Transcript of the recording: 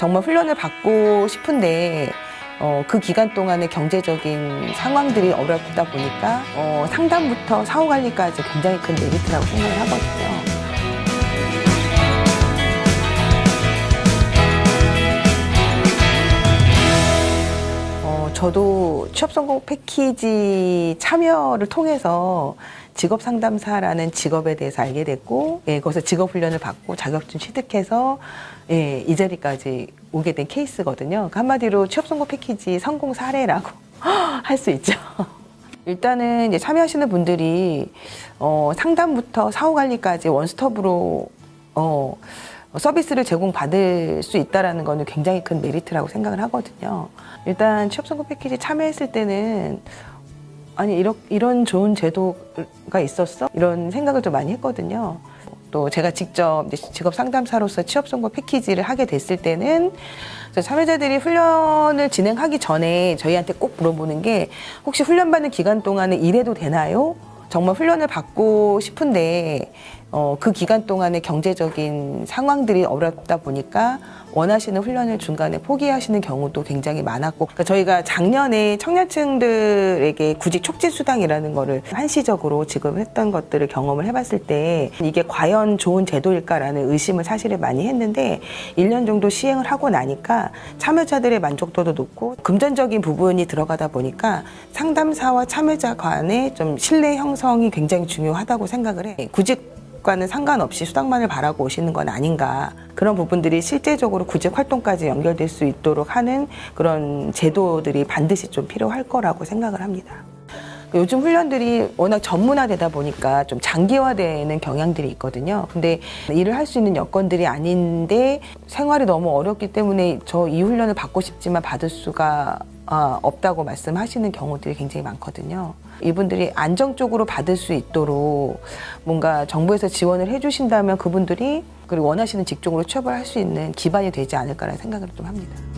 정말 훈련을 받고 싶은데 어, 그 기간 동안에 경제적인 상황들이 어렵다 보니까 어, 상담부터 사후 관리까지 굉장히 큰 메리트라고 생각을 하거든요. 어, 저도 취업 성공 패키지 참여를 통해서 직업 상담사라는 직업에 대해서 알게 됐고, 예, 거기서 직업 훈련을 받고 자격증 취득해서 예, 이 자리까지 오게 된 케이스거든요. 그러니까 한마디로 취업 성공 패키지 성공 사례라고 할 수 있죠. 일단은 이제 참여하시는 분들이 어, 상담부터 사후 관리까지 원스톱으로 어, 서비스를 제공받을 수 있다라는 거는 굉장히 큰 메리트라고 생각을 하거든요. 일단 취업 성공 패키지 참여했을 때는 아니 이런 이런 좋은 제도가 있었어 이런 생각을 좀 많이 했거든요. 또 제가 직접 직업 상담사로서 취업 선고 패키지를 하게 됐을 때는 참여자들이 훈련을 진행하기 전에 저희한테 꼭 물어보는 게 혹시 훈련 받는 기간 동안에 일해도 되나요? 정말 훈련을 받고 싶은데 어, 그 기간 동안에 경제적인 상황들이 어렵다 보니까 원하시는 훈련을 중간에 포기하시는 경우도 굉장히 많았고 그러니까 저희가 작년에 청년층들에게 구직 촉진 수당이라는 거를 한시적으로 지급했던 것들을 경험을 해봤을 때 이게 과연 좋은 제도일까라는 의심을 사실을 많이 했는데 1년 정도 시행을 하고 나니까 참여자들의 만족도도 높고 금전적인 부분이 들어가다 보니까 상담사와 참여자 간의 좀 신뢰 형성이 굉장히 중요하다고 생각을 해. 구직 과는 상관없이 수당만을 바라고 오시는 건 아닌가 그런 부분들이 실제적으로 구직 활동까지 연결될 수 있도록 하는 그런 제도들이 반드시 좀 필요할 거라고 생각을 합니다. 요즘 훈련들이 워낙 전문화되다 보니까 좀 장기화되는 경향들이 있거든요. 근데 일을 할 수 있는 여건들이 아닌데 생활이 너무 어렵기 때문에 저 이 훈련을 받고 싶지만 받을 수가 아, 없다고 말씀하시는 경우들이 굉장히 많거든요. 이분들이 안정적으로 받을 수 있도록 뭔가 정부에서 지원을 해주신다면 그분들이 그리고 원하시는 직종으로 취업을 할 수 있는 기반이 되지 않을까라는 생각을 좀 합니다.